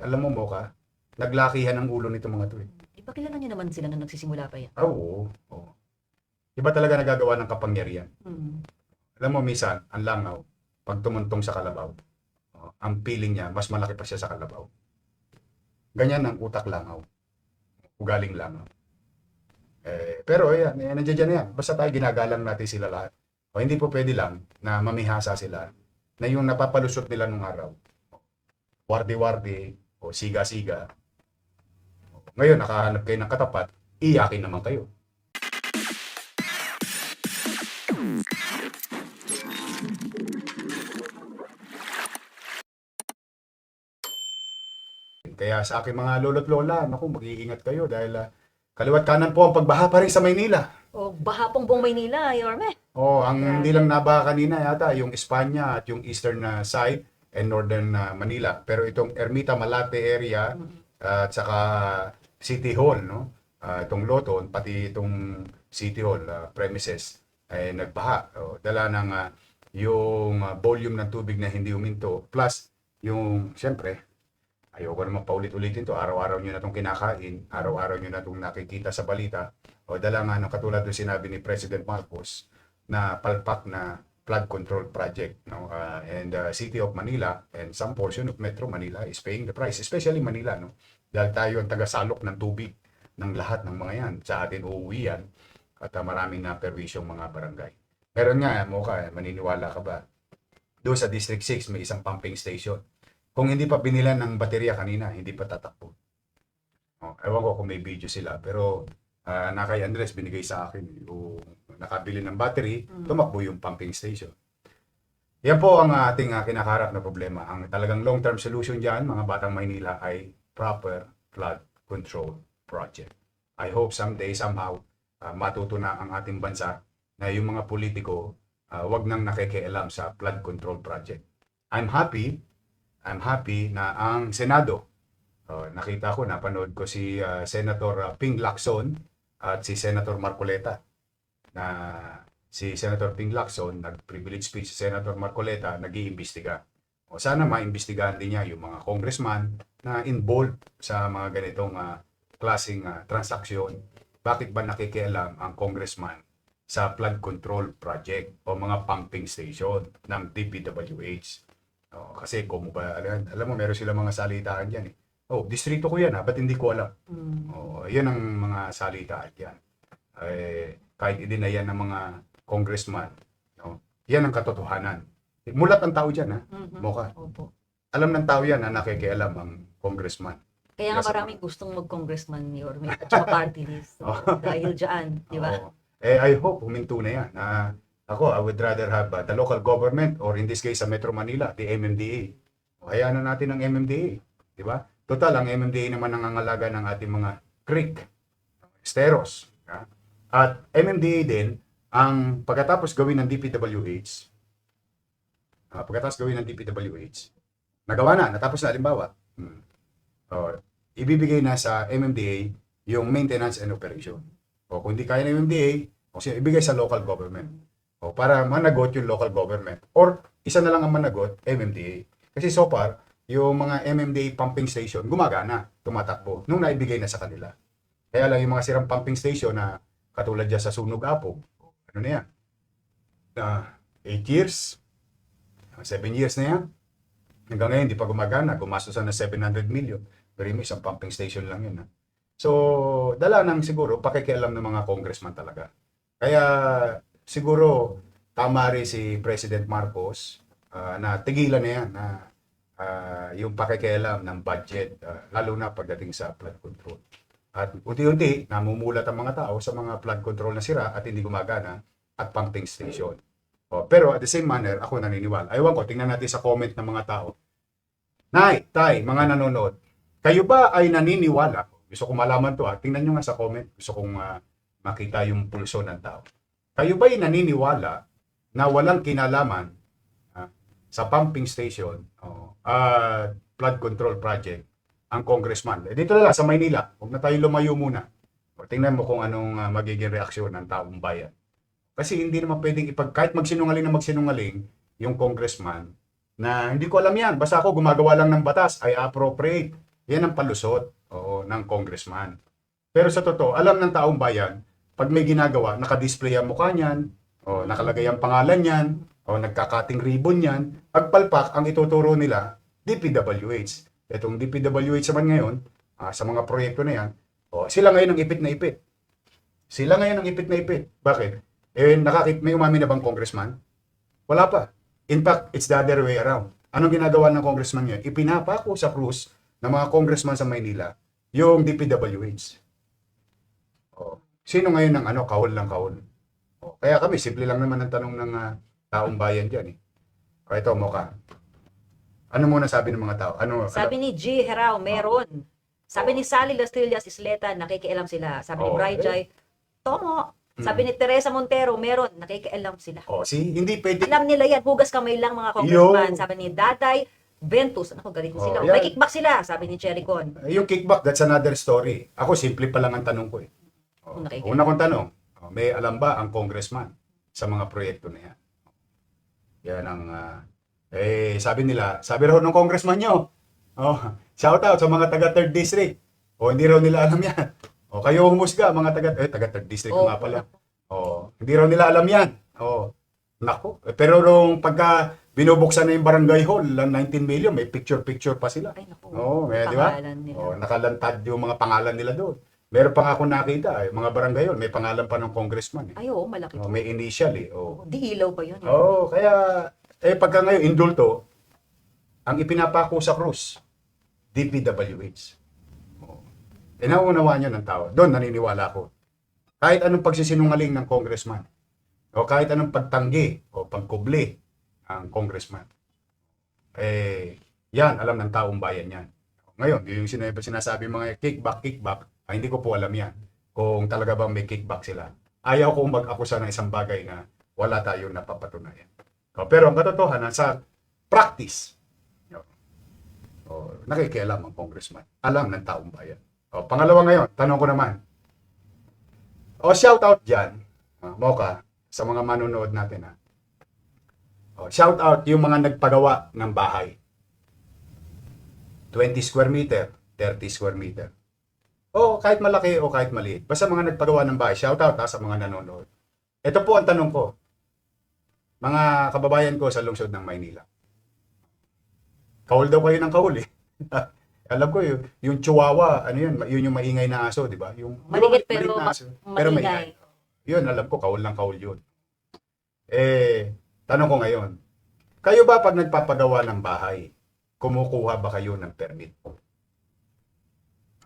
Alam mo, Moka, naglakihan ang ulo nito mga to eh. Ipakilala niyo naman sila nung nagsisimula pa yan. Ah, Oo, oo. Iba talaga nagagawa ng kapangyarihan. Mm. Alam mo, minsan, ang langaw, pag tumuntong sa kalabaw, oh, ang feeling niya, mas malaki pa siya sa kalabaw. Ganyan ang utak langaw. Ugaling langaw. Eh, pero ayan, eh, nandiyan dyan na yan. Basta tayo ginagalang natin sila lahat. O hindi po pwede lang na mamihasa sila na yung napapalusot nila nung araw. Wardi-wardi o siga-siga. Ngayon, nakahanap kayo ng katapat, iyakin naman kayo. Kaya sa aking mga lolo't lola, naku, mag-iingat kayo dahil ah, kaliwat kanan po ang pagbaha pa rin sa Maynila. O baha pong buong Maynila, Yorme. Oh, ang hindi lang nabaha kanina yata yung Espanya at yung eastern na side and northern na Manila. Pero itong Ermita Malate area ah, at saka City Hall, no? Ah, itong Loton, pati itong City Hall ah, premises ay nagbaha. Oh, dala ng ah, yung ah, volume ng tubig na hindi uminto plus yung siyempre ayoko naman paulit-ulitin to araw-araw nyo na itong kinakain araw-araw nyo na itong nakikita sa balita o dala nga ng katulad ng sinabi ni President Marcos na palpak na flood control project no? Uh, and uh, City of Manila and some portion of Metro Manila is paying the price especially Manila no? Dahil tayo ang tagasalok ng tubig ng lahat ng mga yan. Sa atin uuwi yan at uh, maraming na perwisyong mga barangay. Meron nga Mocha maniniwala ka ba? Doon sa District 6 may isang pumping station. Kung hindi pa binila ng baterya kanina hindi pa tatakbo. Oh, ewan ko kung may video sila pero Ah, na kay Andres binigay sa akin yung nakabili ng battery, Mm. tumakbo yung pumping station. Yan po ang ating uh, kinakarap na problema. Ang talagang long-term solution dyan, mga batang Maynila, ay proper flood control project. I hope someday, somehow, ah, matuto na ang ating bansa na yung mga politiko ah, wag nang nakikialam sa flood control project. I'm happy, I'm happy na ang Senado, oh, nakita ko, napanood ko si ah, Senator ah, Ping Lacson, at si Senator Marcoleta na si Senator Ping Lacson nag-privilege speech si Senator Marcoleta nag-iimbestiga. O sana maimbestigahan din niya yung mga congressman na involved sa mga ganitong ah, klaseng ah, transaksyon. Bakit ba nakikialam ang congressman sa flood control project o mga pumping station ng DPWH? O, kasi kung ba, alam, alam mo, meron sila mga salitaan dyan eh. Oh, distrito ko yan ha, ba't hindi ko alam? Mm. Oo, yan ang mga salita at yan. Eh, kahit idinayan ng mga congressman, no? yan ang katotohanan. Mulat ang tao dyan, ha? Mhm. Moka. Opo. Alam ng tao yan na nakikialam ang congressman. Kaya nga maraming gustong mag-congressman, Yorme, at saka party list. Oh. Dahil dyan, di ba? Oo. Eh, I hope huminto na yan. Ah, ako, I would rather have uh, the local government or in this case, sa Metro Manila, the MMDA. O, hayaan na natin ang MMDA. Di ba? Total, ang MMDA naman ang angalaga ng ating mga creek, esteros. ha? At MMDA din, ang pagkatapos gawin ng DPWH, ah, pagkatapos gawin ng DPWH, nagawa na, natapos na, halimbawa, hmm, o, ibibigay na sa MMDA yung maintenance and operation. O kung di kaya ng MMDA, o siya ibigay sa local government. O para managot yung local government. Or isa na lang ang managot, MMDA. Kasi so far, yung mga MMDA pumping station gumagana, tumatakbo, nung naibigay na sa kanila. Kaya lang yung mga sirang pumping station na katulad dyan sa Sunog Apog, ano na yan? 8 years, 7 years na yan. Hanggang ngayon, di pa gumagana. Gumastos na 700 million. Pero yung isang pumping station lang yun. Ha? So, dala ng siguro, pakikialam ng mga congressman talaga. Kaya, siguro, tama rin si President Marcos ah, na tigilan na yan na ah, yung pakikialam ng budget, ah, lalo na pagdating sa flood control. At unti-unti, namumulat ang mga tao sa mga flood control na sira at hindi gumagana at pumping station. O, pero at the same manner, ako naniniwala. Aywan ko, tingnan natin sa comment ng mga tao. Nay, tay, mga nanonood, kayo ba ay naniniwala? Gusto kong malaman to ha. Tingnan nyo nga sa comment. Gusto kong ah, makita yung pulso ng tao. Kayo ba ay naniniwala na walang kinalaman ah, sa pumping station o ah, flood control project ang congressman? Eh, dito na lang sa Maynila. Huwag na tayo lumayo muna. O, tingnan mo kung anong ah, magiging reaksyon ng taong bayan. Kasi hindi naman pwedeng ipag kahit magsinungaling na magsinungaling yung congressman na hindi ko alam yan. Basta ako gumagawa lang ng batas, I appropriate Yan ang palusot oo, ng congressman. Pero sa totoo, alam ng taong bayan, pag may ginagawa, nakadisplay ang mukha niyan, o nakalagay ang pangalan niyan, o nagkakating ribbon niyan, pagpalpak ang ituturo nila, DPWH. Itong DPWH naman ngayon, ah, sa mga proyekto na yan, o, sila ngayon ang ipit na ipit. Sila ngayon ang ipit na ipit. Bakit? Eh, nakakit, may umami na bang congressman? Wala pa. In fact, it's the other way around. Anong ginagawa ng congressman niya? Ipinapako sa krus ng mga congressman sa Maynila yung DPWH. Oh. Sino ngayon ang ano, kahol ng kahol? Oh. Kaya kami, simple lang naman ang tanong ng ah, taong bayan dyan. Eh. O ito, Moka. Ano muna sabi ng mga tao? Ano, Sabi ni G. Herao, meron. Sabi ni Sally Lastillas Isleta, nakikialam sila. Sabi ni Oh, Bri eh. Jai, Tomo. Sabi ni Teresa Montero, meron. Nakikialam sila. oh, si, hindi pwede. Alam nila yan, hugas kamay lang mga congressman. Yo. Sabi ni Daday, Ventus, ano galing Oh, sila. yan. May kickback sila, sabi ni Cherry Con. Eh, Yung kickback, that's another story. Ako, simple pa lang ang tanong ko eh. Oh, Kung nakikinig. una kong tanong, oh, may alam ba ang congressman sa mga proyekto na yan? Yan ang, ah, eh, sabi nila, sabi raw ng congressman nyo, oh, shout out sa mga taga 3rd district. O, hindi raw nila alam yan. O, kayo humusga, mga taga, eh, taga 3rd district Oh, nga pala. O, hindi raw nila alam yan. O, nako. Eh, Pero nung pagka binubuksan na yung barangay hall, ang 19 million, may picture-picture pa sila. Ay, naku. Oo, eh, di ba? Oh, nakalantad yung mga pangalan nila doon. Meron pa nga ako nakita, eh, mga barangay yun, may pangalan pa ng congressman. Eh. Ay, oo, malaki. Oh, may initial eh. Oh. Di ilaw pa yun. oh, kaya, eh pagka ngayon, indulto, ang ipinapako sa krus, DPWH. Oh. Eh, nauunawa nyo ng tao. Doon, naniniwala ko. Kahit anong pagsisinungaling ng congressman, o kahit anong pagtanggi o pagkubli ang congressman, eh, yan, alam ng taong bayan yan. Ngayon, yung sinasabi mga kickback, kickback, ay, hindi ko po alam yan. Kung talaga bang may kickback sila. Ayaw kong mag-akusa ng isang bagay na wala tayong napapatunayan. O, pero ang katotohanan sa practice, o, o, nakikialam ang congressman. Alam ng taong bayan. O, pangalawa ngayon, tanong ko naman. O, shout out dyan, ah, Mocha, sa mga manonood natin. Ha. O, shout out yung mga nagpagawa ng bahay. 20 square meter, 30 square meter. O kahit malaki o kahit maliit. Basta mga nagpagawa ng bahay, shout out ha, sa mga nanonood. Ito po ang tanong ko. Mga kababayan ko sa lungsod ng Maynila. Kaul daw kayo ng kaul eh. Alam ko yun, yung chihuahua, ano yun, yun yung maingay na aso, di ba? Yung, Maliit pero na aso, pero maingay. Yun, alam ko, kaul ng kaul yun. Eh, tanong ko ngayon, kayo ba pag nagpapagawa ng bahay, kumukuha ba kayo ng permit?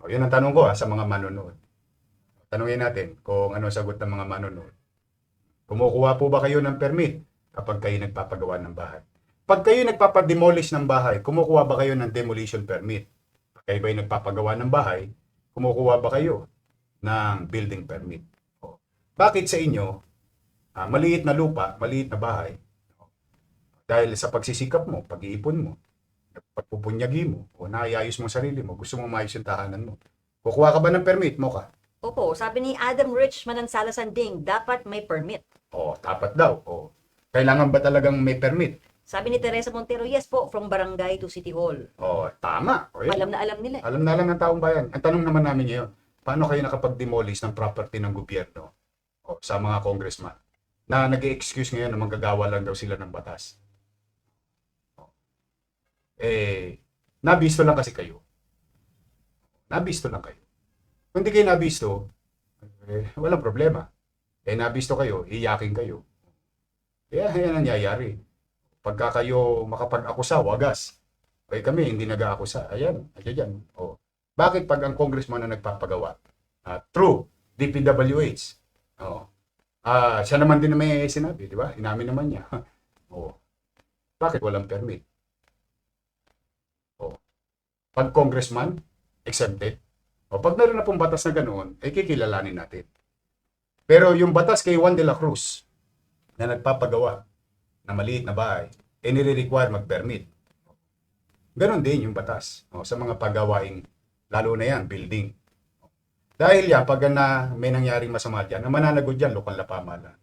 O, yun ang tanong ko ha, sa mga manonood. Tanungin natin kung ano sagot ng mga manonood. Kumukuha po ba kayo ng permit kapag kayo nagpapagawa ng bahay? Pag kayo nagpapademolish ng bahay, kumukuha ba kayo ng demolition permit? Pag kayo ba yung nagpapagawa ng bahay, kumukuha ba kayo ng building permit? O, bakit sa inyo, ah, maliit na lupa, maliit na bahay, dahil sa pagsisikap mo, pag-iipon mo, pagpupunyagi mo, o naayayos mo sarili mo, gusto mo maayos yung tahanan mo. Kukuha ka ba ng permit mo ka? Opo, sabi ni Adam Rich Manansala Sanding, dapat may permit. O, dapat daw. O, kailangan ba talagang may permit? Sabi ni Teresa Montero, yes po, from barangay to city hall. O, tama. O, yun. Alam na alam nila. eh. Alam na alam ng taong bayan. Ang tanong naman namin ngayon, paano kayo nakapag-demolish ng property ng gobyerno o, sa mga congressman na nag excuse ngayon na manggagawa lang daw sila ng batas? O, Eh, nabisto lang kasi kayo. Nabisto lang kayo. Kung hindi kayo nabisto, eh, walang problema. Eh, nabisto kayo, iyakin kayo. Kaya yan ang nangyayari. Pagka kayo makapag-akusa, wagas. Eh kami, hindi nag-aakusa. Ayan, ayan yan. Oh. Bakit pag ang congressman na nagpapagawa? Ah, true, DPWH. Oh. Ah, siya naman din na may sinabi, di ba? Inamin naman niya. oh. Bakit walang permit? Pag congressman, exempted. O pag meron na pong batas na ganoon, ay kikilalanin natin. Pero yung batas kay Juan de la Cruz na nagpapagawa na maliit na bahay, eh nire-require mag-permit. Ganon din yung batas o, sa mga pagawaing, lalo na yan, building. Dahil yan, pag na may nangyaring masama dyan, na mananagot dyan, lokal na pamahalaan.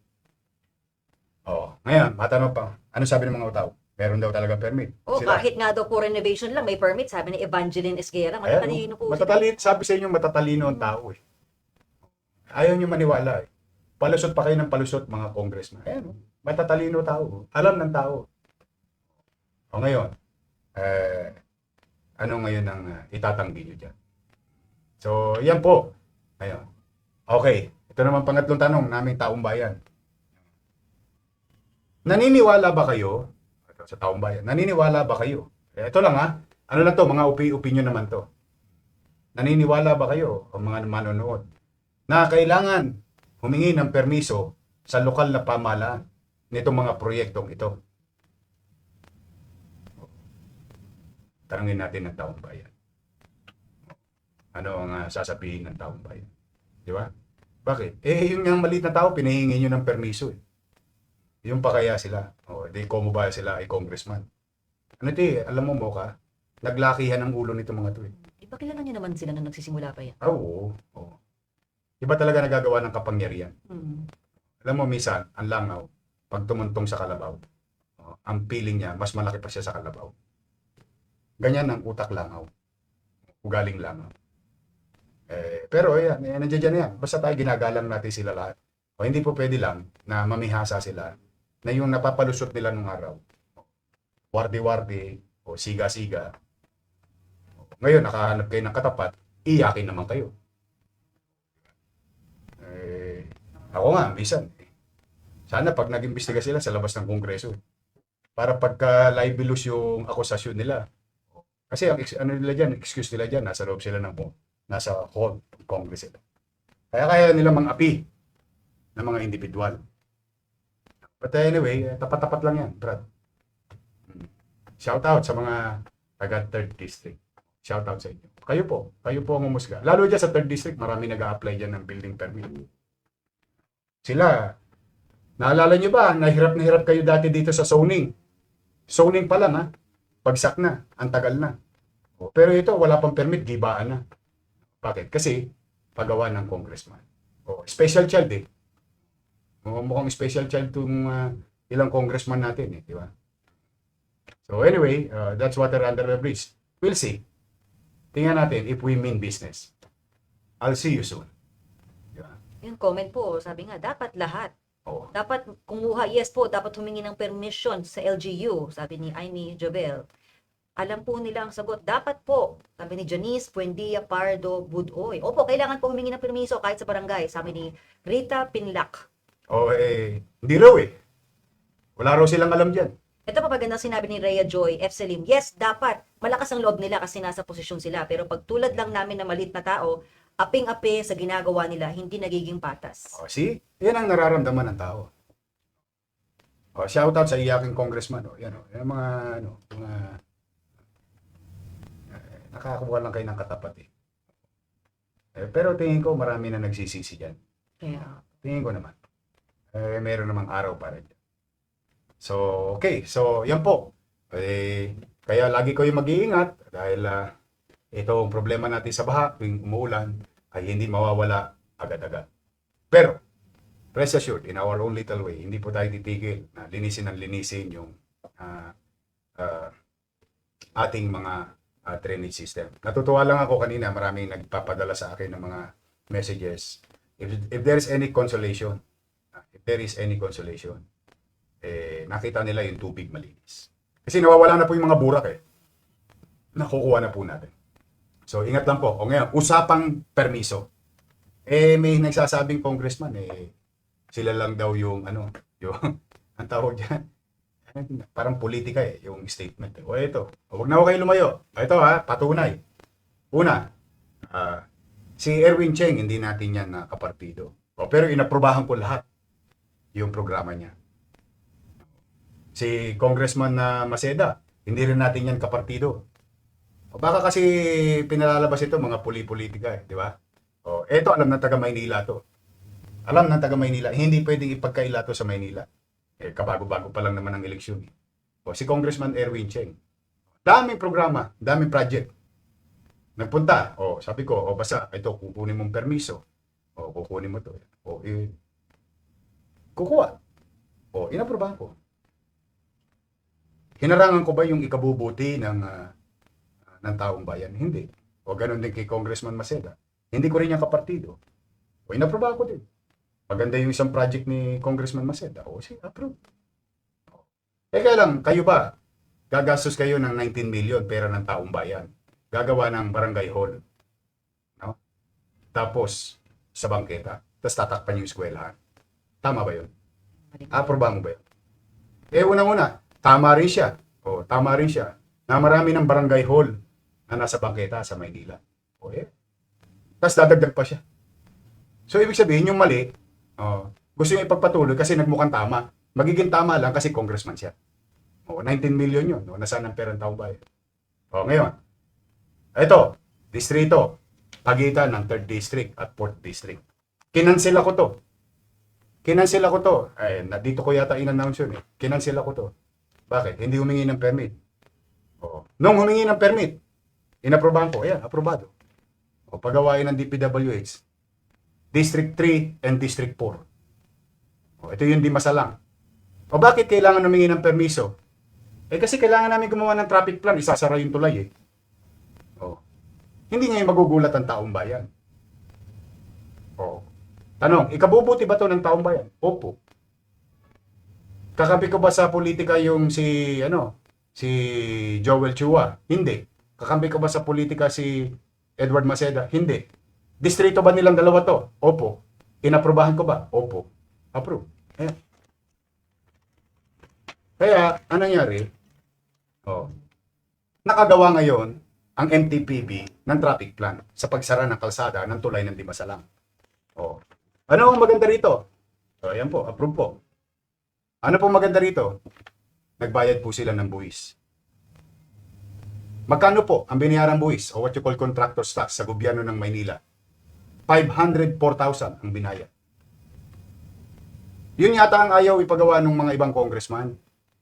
O, ngayon, matanong pa, ano sabi ng mga tao? Meron daw talaga permit. O Sila. kahit nga daw po renovation lang, may permit, sabi ni Evangeline Esguera, Ayan, matatalino po. oh. matatalino, sabi sa inyo, matatalino ang tao eh. Ayaw nyo maniwala eh. Palusot pa kayo ng palusot, mga congressman. Ayan, oh. matatalino tao. Alam ng tao. O ngayon, eh, ano ngayon ang uh, itatanggi nyo dyan? So, yan po. Ngayon. Okay. Ito naman pangatlong tanong naming taong bayan. Naniniwala ba kayo, sa taong bayan, naniniwala ba kayo? Eh, ito lang ha, ano lang to, mga opi opinion naman to. Naniniwala ba kayo, o mga manonood, na kailangan humingi ng permiso sa lokal na pamahalaan nitong mga proyektong ito? Tanungin natin ng taong bayan. Ano ang ah, sasabihin ng taong bayan? Di ba? Bakit? Eh, yung yung maliit na tao, pinahingi nyo ng permiso eh. Yung pa kaya sila. O, di ko mo ba sila ay congressman? Ano ti, alam mo mo ka, naglakihan ang ulo nito mga to eh. Iba kilala niyo naman sila nung nagsisimula pa yan. Ah, Oo, oo. Iba talaga nagagawa ng kapangyarihan. Hmm. Alam mo, minsan, ang langaw, pag tumuntong sa kalabaw, oh, ang feeling niya, mas malaki pa siya sa kalabaw. Ganyan ang utak langaw. Ugaling langaw. Eh, pero ayan, eh, nandiyan dyan yan. Basta tayo ginagalang natin sila lahat. O hindi po pwede lang na mamihasa sila na yung napapalusot nila nung araw. Wardi-wardi o siga-siga. Ngayon, nakahanap kayo ng katapat, iyakin naman kayo. Eh, ako nga, minsan. eh, Sana pag nag-imbestiga sila sa labas ng kongreso. Para pagka libelous yung akusasyon nila. Kasi ang ano nila dyan, excuse nila dyan, nasa loob sila ng nasa hall ng congress sila. Kaya kaya nila mang-api ng mga individual. But anyway, eh, tapat-tapat lang yan, Brad. Shout out sa mga taga 3rd District. Shout out sa inyo. Kayo po, kayo po ang umusga. Lalo dyan sa 3rd District, marami nag apply dyan ng building permit. Sila, naalala nyo ba, nahirap na hirap kayo dati dito sa zoning. Zoning pa lang ha, pagsak na, ang tagal na. Pero ito, wala pang permit, gibaan na. Bakit? Kasi, pagawa ng congressman. O, special child eh. O, mukhang special child itong ah, ilang congressman natin eh, di ba? So anyway, uh, that's water under the bridge. We'll see. Tingnan natin if we mean business. I'll see you soon. Di ba? Yung comment po, sabi nga, dapat lahat. Oo. Dapat kumuha, yes po, dapat humingi ng permission sa LGU, sabi ni Amy Jobel. Alam po nila ang sagot, dapat po, sabi ni Janice Buendia Pardo Budoy. Opo, kailangan po humingi ng permiso kahit sa barangay, sabi ni Rita Pinlac. O eh, hindi raw eh. Wala raw silang alam dyan. Ito pa magandang sinabi ni Rhea Joy, F. Selim, yes, dapat. Malakas ang loob nila kasi nasa posisyon sila. Pero pag tulad lang namin na malit na tao, aping-api sa ginagawa nila, hindi nagiging patas. O see? Yan ang nararamdaman ng tao. O, shout out sa iyaking congressman. O, yan o. Yan mga, ano, mga, eh, nakakuha lang kayo ng katapat eh. eh. Pero tingin ko marami na nagsisisi dyan. Kaya, Tingin ko naman. Eh, meron namang araw para dyan. So, okay. So, yan po. Eh, kaya lagi ko yung mag-iingat dahil ah, ito ang problema natin sa baha tuwing umuulan ay hindi mawawala agad-agad. Pero, rest assured, in our own little way, hindi po tayo titigil na linisin ang linisin yung ah, ah, ating mga ah, drainage system. Natutuwa lang ako kanina, maraming nagpapadala sa akin ng mga messages. If, if there is any consolation, if there is any consolation, eh, nakita nila yung tubig malinis. Kasi nawawala na po yung mga burak eh. Nakukuha na po natin. So, ingat lang po. O ngayon, usapang permiso. Eh, may nagsasabing congressman, eh, sila lang daw yung, ano, yung, ang tawag dyan, parang politika eh, yung statement. O ito, huwag na ako kayo lumayo. Ito ha, patunay. Una, ah, si Erwin Cheng, hindi natin yan na kapartido. O, pero inaprubahan ko lahat yung programa niya. Si Congressman na Maceda, hindi rin natin yan kapartido. O baka kasi pinalalabas ito mga puli-politika eh, di ba? O, eto alam ng taga Maynila to. Alam ng taga Maynila, hindi pwedeng ipagkaila to sa Maynila. Eh, kabago-bago pa lang naman ang eleksyon. eh. O, si Congressman Erwin Cheng. Daming programa, daming project. Nagpunta, o sabi ko, o basta, ito, kukunin mong permiso. O, kukunin mo to. O, eh, kukuha. O, inaprobahan ko. hinarangan ko ba yung ikabubuti ng ah, ng taong bayan? Hindi. O ganun din kay Congressman Maceda. Hindi ko rin yung kapartido. O inaprobahan ko din. Maganda yung isang project ni Congressman Maceda. O sige, approve. Eh kaya lang, kayo ba? Gagastos kayo ng 19 million pera ng taong bayan. Gagawa ng barangay hall. No? Tapos, sa bangketa. Tapos tatakpan yung eskwelahan. Tama ba yun? Aprobahan mo ba yun? Eh, unang-una, tama rin siya. O, tama rin siya. Na marami ng barangay hall na nasa bangketa sa Maynila. O, eh. Tapos dadagdag pa siya. So, ibig sabihin, yung mali, oh, gusto niya ipagpatuloy kasi nagmukhang tama. Magiging tama lang kasi congressman siya. O, 19 million yun. O, nasaan ang perang taong bayan? O, ngayon. Ito, distrito. Pagitan ng 3rd District at 4th District. Kinansel ako to. Kinansel ako to. Ay, dito ko yata in-announce yun eh. Kinansel ako to. Bakit? Hindi humingi ng permit. Oo. Nung humingi ng permit, inaprobahan ko. Ayan, aprobado. O, pagawain ng DPWH. District 3 and District 4. O, ito yung di masalang. O bakit kailangan humingi ng permiso? Eh kasi kailangan namin gumawa ng traffic plan, isasara yung tulay eh. O. Hindi ngayon magugulat ang taong bayan. O. Tanong, ikabubuti ba to ng taong bayan? Opo. Kakampi ko ba sa politika yung si, ano, si Joel Chua? Hindi. Kakampi ko ba sa politika si Edward Maceda? Hindi. Distrito ba nilang dalawa to? Opo. Inaprobahan ko ba? Opo. Approve. Ayan. Kaya, anong nangyari? Oh, nakagawa ngayon ang MTPB ng traffic plan sa pagsara ng kalsada ng tulay ng Dimasalang. Oh. Ano ang maganda rito? So, ayan po, approve po. Ano po maganda rito? Nagbayad po sila ng buwis. Magkano po ang binayaran buwis o what you call contractor's tax sa gobyerno ng Maynila? 504,000 ang binayad. Yun yata ang ayaw ipagawa ng mga ibang congressman.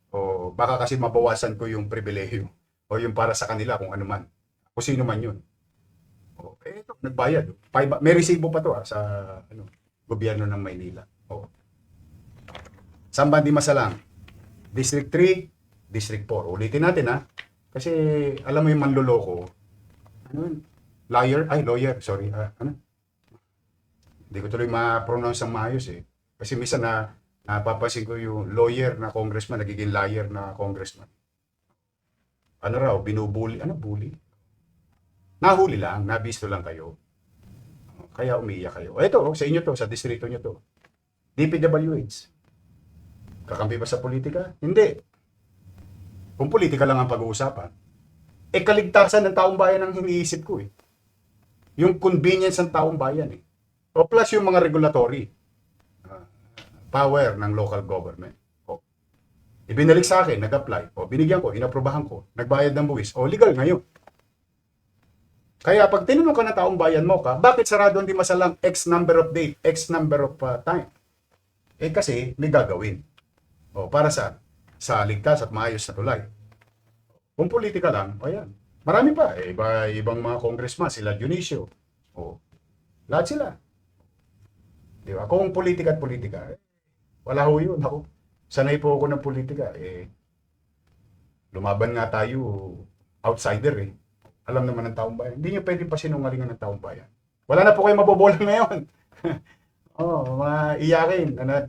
O baka kasi mabawasan ko yung pribilehyo o yung para sa kanila kung ano man. Kung sino man yun. O, eh, ito, nagbayad. Five, may resibo pa to ah, sa ano, gobyerno ng Maynila. O. Saan ba di masalang? District 3, District 4. Ulitin natin ha. Kasi alam mo yung manloloko. Ano yun? Liar? Ay, lawyer. Sorry. ah, ano? Hindi ko tuloy ma-pronounce ang maayos eh. Kasi minsan na napapansin ko yung lawyer na congressman, nagiging liar na congressman. Ano raw, binubuli. Ano bully? Nahuli lang, nabisto lang kayo. Kaya umiiyak kayo. O ito, oh, sa inyo to, sa distrito nyo to. DPWH. Kakampi ba sa politika? Hindi. Kung politika lang ang pag-uusapan, eh kaligtasan ng taong bayan ang iniisip ko eh. Yung convenience ng taong bayan eh. O plus yung mga regulatory ah, power ng local government. O, ibinalik sa akin, nag-apply. O, binigyan ko, inaprobahan ko, nagbayad ng buwis. O, legal ngayon. Kaya pag tinanong ka ng taong bayan mo ka, bakit sarado hindi masalang X number of date, X number of uh, time? Eh kasi may gagawin. O, para sa sa ligtas at maayos na tulay. Kung politika lang, o yan. Marami pa. Eh, iba, ibang mga congressman, sila Dionisio. O, lahat sila. Di ba? Kung politika at politika, eh, wala ho yun. Ako, sanay po ako ng politika. Eh, lumaban nga tayo, outsider eh. Alam naman ng taong bayan. Hindi nyo pwede pa sinungalingan ng taong bayan. Wala na po kayo mabobola ngayon. oh, mga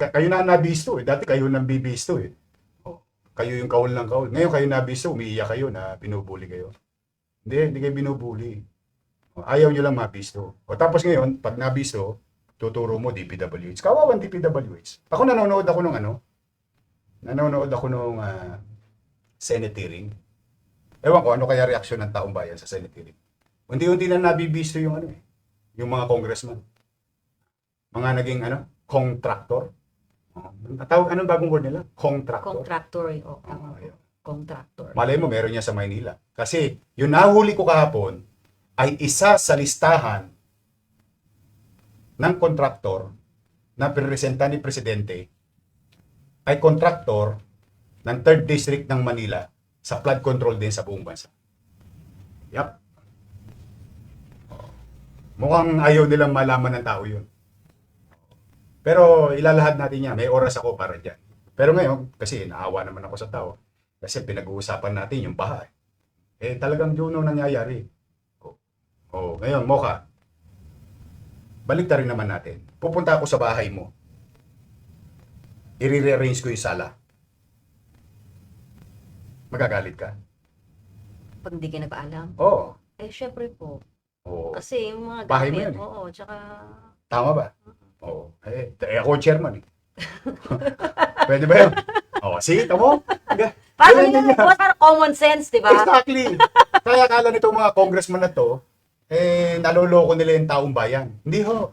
kayo na nabisto eh. Dati kayo nang bibisto eh. Oh, kayo yung kaul ng kaul. Ngayon kayo nabisto, umiiyak kayo na pinubuli kayo. Hindi, hindi kayo binubuli. Oh, ayaw nyo lang mabisto. O tapos ngayon, pag nabisto, tuturo mo DPWH. Kawawan DPWH. Ako nanonood ako nung ano, nanonood ako nung ah, Senate hearing. Ewan ko ano kaya reaksyon ng taong bayan sa Senate hearing. Unti-unti na nabibisto yung ano eh, yung mga congressman. Mga naging ano, contractor. Tawag anong bagong word nila? Contractor. Contractor. O, Oh, tama. Contractor. Malay mo, meron niya sa Maynila. Kasi yung nahuli ko kahapon ay isa sa listahan ng kontraktor na pinresenta ni Presidente ay kontraktor ng 3rd District ng Manila sa flood control din sa buong bansa. Yap. Mukhang ayaw nilang malaman ng tao yun. Pero ilalahad natin yan. May oras ako para dyan. Pero ngayon, kasi naawa naman ako sa tao, Kasi pinag-uusapan natin yung bahay. Eh, talagang yun ang nangyayari. Oh, oh ngayon, Mocha, balik rin naman natin. Pupunta ako sa bahay mo. I-rearrange ko yung sala. Magagalit ka? Pag hindi ka nagpaalam. Oo. Eh, syempre po. Oo. Kasi yung mga Bahay mo gamit, yan eh. oo, tsaka Tama ba? Oo. Eh, eh, ako ang chairman eh. Pwede ba yun? Oo. sige, tamo. Parang, Ganyan, yun, boss, parang common sense, di ba? Exactly. Kaya akala nitong mga congressman na to, eh, naloloko nila yung taong bayan. Hindi ho.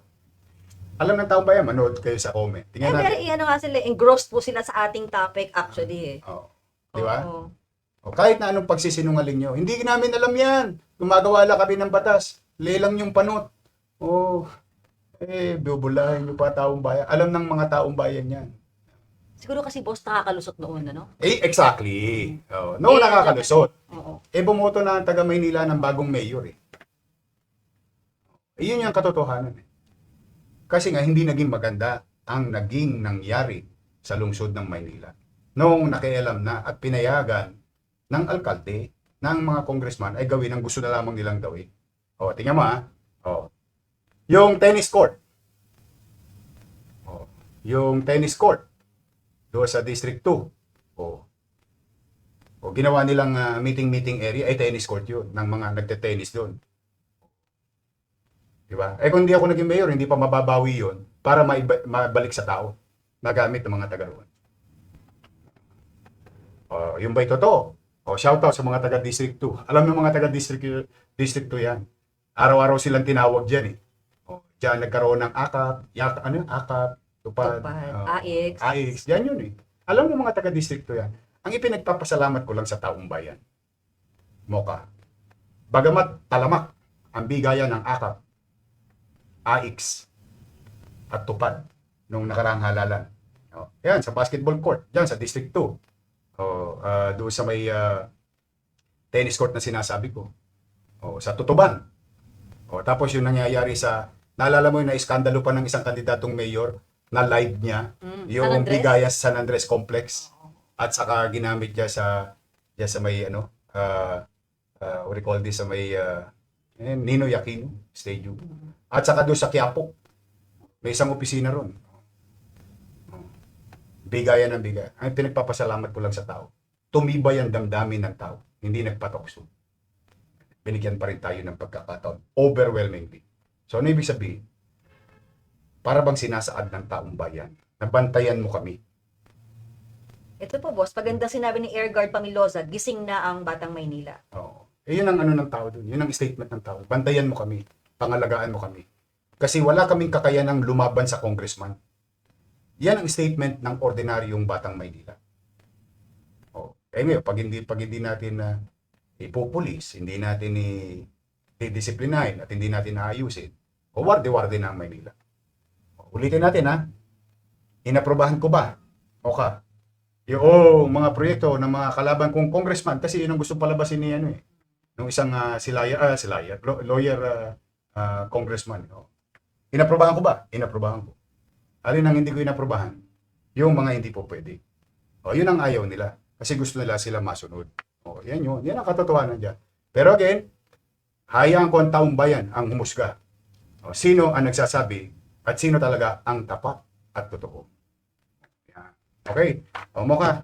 Alam ng taong bayan, manood kayo sa comment. Eh, Tingnan pero natin. ano nga sila, engrossed po sila sa ating topic actually eh. Oo. Di ba? Oo. O, kahit na anong pagsisinungaling nyo, hindi namin alam yan. Gumagawa lang kami ng batas. Lelang yung panot. Oh, eh, bubulahin nyo pa taong bayan. Alam ng mga taong bayan yan. Siguro kasi boss nakakalusot noon, ano? Eh, exactly. Oh, no, Eh, nakakalusot. Oo. Eh, bumoto na ang taga Maynila ng bagong mayor eh. Eh, yun yung katotohanan eh. Kasi nga, hindi naging maganda ang naging nangyari sa lungsod ng Maynila. Noong nakialam na at pinayagan ng alkalde ng mga congressman ay gawin ang gusto na lamang nilang gawin. O, tingnan mo ha. O, yung tennis court. O, yung tennis court doon sa District 2. O, o ginawa nilang ah, meeting-meeting area, ay tennis court yun, ng mga nagte-tennis doon. Di ba? Eh kung hindi ako naging mayor, hindi pa mababawi yun para maiba- mabalik sa tao na gamit ng mga taga roon. Oh, yung ba'y totoo? Oh, shout out sa mga taga District 2. Alam ng mga taga District District 2 yan. Araw-araw silang tinawag diyan eh. Oh, diyan nagkaroon ng akap, yak, ano, yun? akap, tupad, Tupad, oh, AX. AX, yan yun eh. Alam ng mga taga District 2 yan. Ang ipinagpapasalamat ko lang sa taong bayan. Moka. Bagamat talamak ang bigayan ng akap, AX, at tupad nung nakaraang halalan. Oh, yan, sa basketball court, dyan sa District 2. Oh, ah, doon sa may ah, tennis court na sinasabi ko. Oh, sa Tutuban. Oh, tapos yung nangyayari sa, naalala mo yung na-iskandalo pa ng isang kandidatong mayor na live niya, Mm, San yung Andres? bigayan sa San Andres Complex. At saka ginamit niya sa diyan sa may ano uh, uh, what do you call this sa may uh, eh, Ninoy Aquino Stadium. At saka doon sa Quiapo. May isang opisina ron bigayan ng bigay ang pinagpapasalamat ko lang sa tao tumibay ang damdamin ng tao hindi nagpatokso binigyan pa rin tayo ng pagkakataon overwhelmingly so ano ibig sabihin para bang sinasaad ng taong bayan nabantayan mo kami Ito po boss, paganda sinabi ni Airguard Pamilosa, gising na ang Batang Maynila. Oo. Eh, yun ang ano ng tao doon. Yun ang statement ng tao. Bantayan mo kami. Pangalagaan mo kami. Kasi wala kaming kakayanang lumaban sa congressman. Yan ang statement ng ordinaryong batang Maynila. Oh. Eh ngayon, pag hindi, pag hindi natin na ipupulis, hindi natin i didisiplinahin at hindi natin naayusin, o warde-warde na ang Maynila. O, ulitin natin ha. Inaprobahan ko ba? O ka? Yung mga proyekto ng mga kalaban kong congressman kasi yun ang gusto palabasin ni ano eh. Nung isang uh, silaya, ah, silaya, lawyer ah, ah, congressman. Oh. Inaprobahan ko ba? Inaprobahan ko. Alin ang hindi ko inaprobahan? Yung mga hindi po pwede. O, yun ang ayaw nila. Kasi gusto nila sila masunod. O, yan yun. Yan ang katotohanan dyan. Pero again, hayaan ko ang taong bayan ang humusga. O, sino ang nagsasabi at sino talaga ang tapat at totoo. Yan. Okay. O, Mocha,